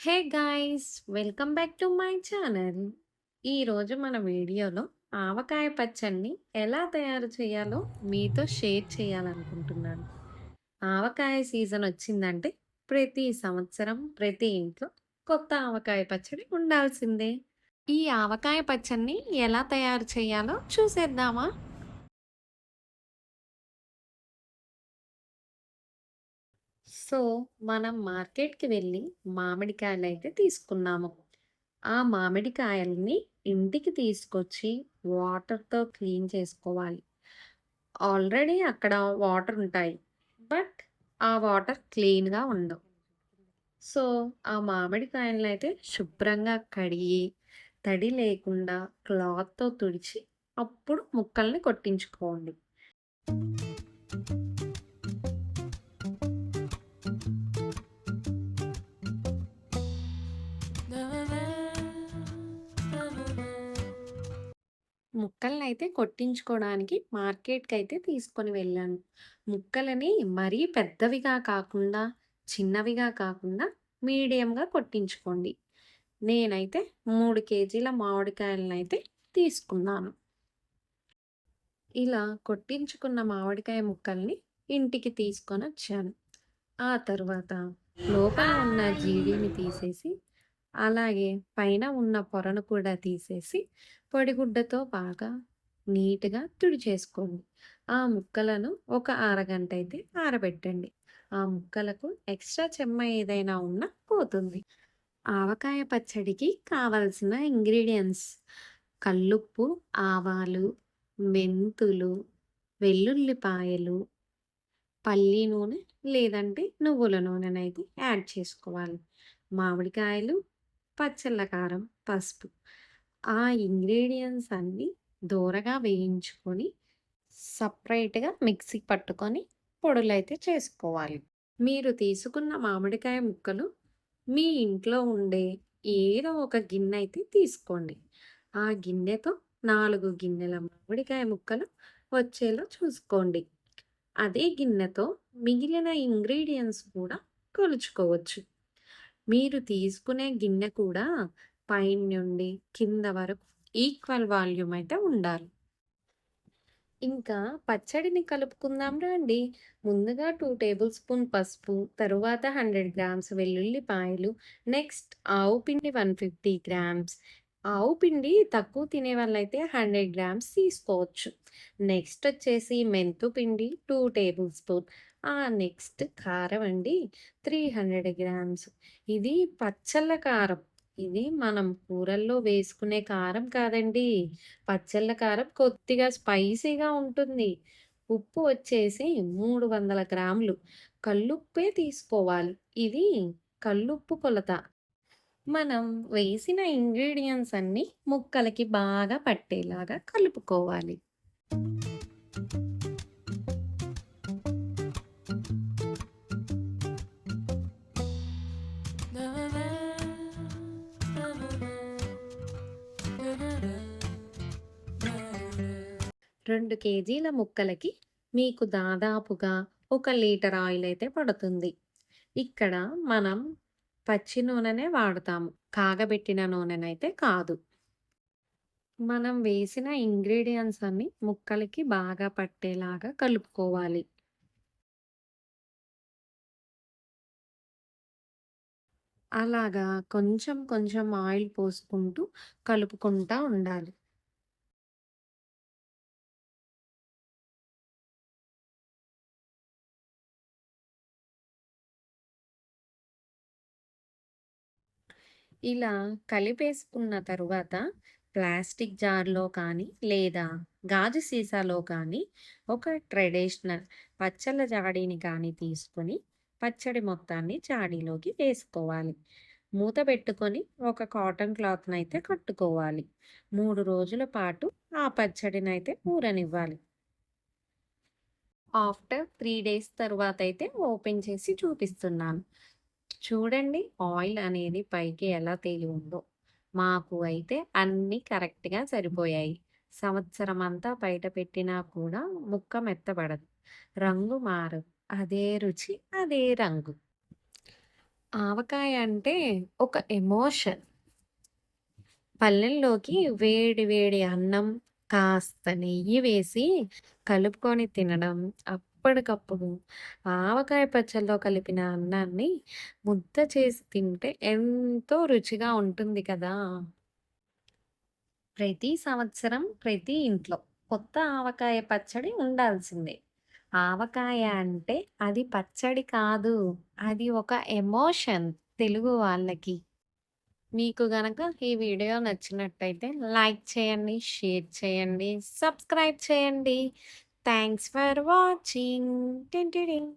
Hey guys welcome back to my channel. ఈరోజు మన వీడియోలో ఆవకాయ పచ్చడిని ఎలా తయారు చేయాలో మీతో షేర్ చేయాలనుకుంటున్నాను. ఆవకాయ సీజన్ వచ్చిందంటే ప్రతి సంవత్సరం ప్రతి ఇంట్లో కొత్త ఆవకాయ పచ్చడి ఉండాల్సిందే. ఈ ఆవకాయ పచ్చడిని ఎలా తయారు చేయాలో చూసేద్దామా? సో మనం మార్కెట్కి వెళ్ళి మామిడికాయలు అయితే తీసుకున్నాము. ఆ మామిడికాయల్ని ఇంటికి తీసుకొచ్చి వాటర్తో క్లీన్ చేసుకోవాలి. ఆల్రెడీ అక్కడ వాటర్ ఉంటాయి. బట్ ఆ వాటర్ క్లీన్గా ఉండవు. సో ఆ మామిడికాయలను అయితే శుభ్రంగా కడిగి తడి లేకుండా క్లాత్తో తుడిచి అప్పుడు ముక్కల్ని కొట్టించుకోండి. ముక్కలనైతే కొట్టించుకోవడానికి మార్కెట్కి అయితే తీసుకొని వెళ్ళాను. ముక్కలని మరీ పెద్దవిగా కాకుండా, చిన్నవిగా కాకుండా మీడియంగా కొట్టించుకోండి. నేనైతే 3 కేజీల మామిడికాయలనైతే తీసుకున్నాను. ఇలా కొట్టించుకున్న మామిడికాయ ముక్కల్ని ఇంటికి తీసుకొనొచ్చాను. ఆ తర్వాత లోపల ఉన్న జీడీని తీసేసి, అలాగే పైన ఉన్న పొరను కూడా తీసేసి పొడిగుడ్డతో బాగా నీట్‌గా తుడిచేసుకోండి. ఆ ముక్కలను ఒక అరగంట అయితే ఆరబెట్టండి. ఆ ముక్కలకు ఎక్స్‌ట్రా చెమ్మ ఏదైనా ఉన్నా పోతుంది. ఆవకాయ పచ్చడికి కావలసిన ఇంగ్రీడియంట్స్ కల్లుప్పు, ఆవాలు, మెంతులు, వెల్లుల్లిపాయలు, పల్లి నూనె లేదంటే నువ్వుల నూనెనైతే యాడ్ చేసుకోవాలి. మామిడికాయలు, పచ్చళ్ళ కారం, పసుపు. ఆ ఇంగ్రీడియంట్స్ అన్నీ దోరగా వేయించుకొని సపరేట్‌గా మిక్సీ పట్టుకొని పొడులైతే చేసుకోవాలి. మీరు తీసుకున్న మామిడికాయ ముక్కలు మీ ఇంట్లో ఉండే ఏదో ఒక గిన్నె అయితే తీసుకోండి. ఆ గిన్నెతో నాలుగు గిన్నెల మామిడికాయ ముక్కలు వచ్చేలా చూసుకోండి. అదే గిన్నెతో మిగిలిన ఇంగ్రీడియంట్స్ కూడా కొలుచుకోవచ్చు. మీరు తీసుకునే గిన్నె కూడా పైనుండి కింద వరకు ఈక్వల్ వాల్యూమ్ అయితే ఉండాలి. ఇంకా పచ్చడిని కలుపుకుందాం రండి. ముందుగా టూ టేబుల్ స్పూన్ పసుపు, తరువాత 100 గ్రామ్స్ వెల్లుల్లిపాయలు, నెక్స్ట్ ఆవు పిండి 150 గ్రామ్స్. ఆవు పిండి తక్కువ తినే వాళ్ళైతే 100 గ్రామ్స్ తీసుకోవచ్చు. నెక్స్ట్ వచ్చేసి మెంతు పిండి టూ టేబుల్ స్పూన్. నెక్స్ట్ కారం అండి 300 గ్రామ్స్. ఇది పచ్చళ్ళ కారం. ఇది మనం కూరల్లో వేసుకునే కారం కాదండి. పచ్చళ్ళ కారం కొద్దిగా స్పైసీగా ఉంటుంది. ఉప్పు వచ్చేసి 300 గ్రాములు. కల్లుప్పే తీసుకోవాలి. ఇది కల్లుప్పు కొలత. మనం వేసిన ఇంగ్రీడియంట్స్ అన్నీ ముక్కలకి బాగా పట్టేలాగా కలుపుకోవాలి. రెండు కేజీల ముక్కలకి మీకు దాదాపుగా ఒక లీటర్ ఆయిల్ అయితే పడుతుంది. ఇక్కడ మనం పచ్చి నూనెనే వాడతాము. కాగబెట్టిన నూనెనైతే కాదు. మనం వేసిన ఇంగ్రీడియంట్స్ అన్నీ ముక్కలకి బాగా పట్టేలాగా కలుపుకోవాలి. అలాగా కొంచెం కొంచెం ఆయిల్ పోసుకుంటూ కలుపుకుంటా ఉండాలి. ఇలా కలిపేసుకున్న తరువాత ప్లాస్టిక్ జార్‌లో కానీ, లేదా గాజు సీసాలో కానీ ఒక ట్రెడిషనల్ పచ్చళ్ళ జాడీని కానీ తీసుకొని పచ్చడి మొత్తాన్ని జాడీలోకి వేసుకోవాలి. మూత పెట్టుకొని ఒక కాటన్ క్లాత్ని అయితే కట్టుకోవాలి. మూడు రోజుల పాటు ఆ పచ్చడినైతే ఊరనివ్వాలి. ఆఫ్టర్ త్రీ డేస్ తర్వాత అయితే ఓపెన్ చేసి చూపిస్తున్నాను. చూడండి ఆయిల్ అనేది పైకి ఎలా తేలి ఉందో. మాకు అయితే అన్నీ కరెక్ట్‌గా సరిపోయాయి. సంవత్సరం అంతా బయట పెట్టినా కూడా ముక్క మెత్తబడదు. రంగు మారదు. అదే రుచి, అదే రంగు. ఆవకాయ అంటే ఒక ఎమోషన్. పల్లెల్లోకి వేడి వేడి అన్నం, కాస్త నెయ్యి వేసి కలుపుకొని తినడం, అప్పటికప్పుడు ఆవకాయ పచ్చడిలో కలిపిన అన్నాన్ని ముద్ద చేసి తింటే ఎంతో రుచిగా ఉంటుంది కదా! ప్రతి సంవత్సరం ప్రతి ఇంట్లో కొత్త ఆవకాయ పచ్చడి ఉండాల్సిందే. ఆవకాయ అంటే అది పచ్చడి కాదు. అది ఒక ఎమోషన్ తెలుగు వాళ్ళకి. మీకు గనక ఈ వీడియో నచ్చినట్టయితే లైక్ చేయండి, షేర్ చేయండి, సబ్స్క్రైబ్ చేయండి. Thanks for watching. Ding, ding, ding.